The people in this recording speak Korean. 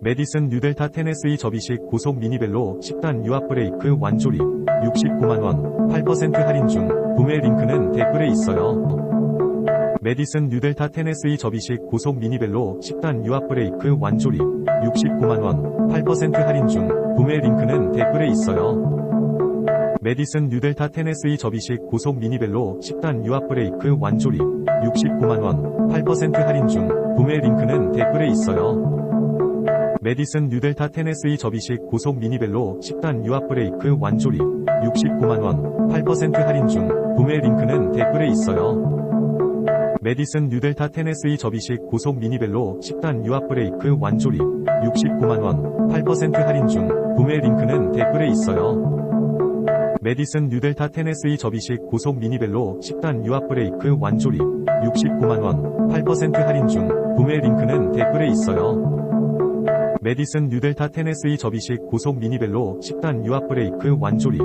메디슨 뉴델타 테네스이 접이식 고속 미니벨로 10단 유압 브레이크 완조립 69만원 8% 할인 중 구매 링크는 댓글에 있어요. 메디슨 뉴델타 테네스이 접이식 고속 미니벨로 10단 유압 브레이크 완조립 69만원 8% 할인 중 구매 링크는 댓글에 있어요. 메디슨 뉴델타 테네스이 접이식 고속 미니벨로 10단 유압 브레이크 완조립 69만원 8% 할인 중 구매 링크는 댓글에 있어요. 메디슨 뉴델타 테네스이 접이식 고속 미니벨로 10단 유압 브레이크 완조립 69만원 8% 할인 중 구매 링크는 댓글에 있어요. 메디슨 뉴델타 테네스이 접이식 고속 미니벨로 10단 유압 브레이크 완조립 69만원 8% 할인 중 구매 링크는 댓글에 있어요. 메디슨 뉴델타 테네스이 접이식 고속 미니벨로 10단 유압 브레이크 완조립 69만원 8% 할인 중 구매 링크는 댓글에 있어요. 메디슨 뉴델타 테네스이 접이식 고속 미니벨로 10단 유압 브레이크 완조립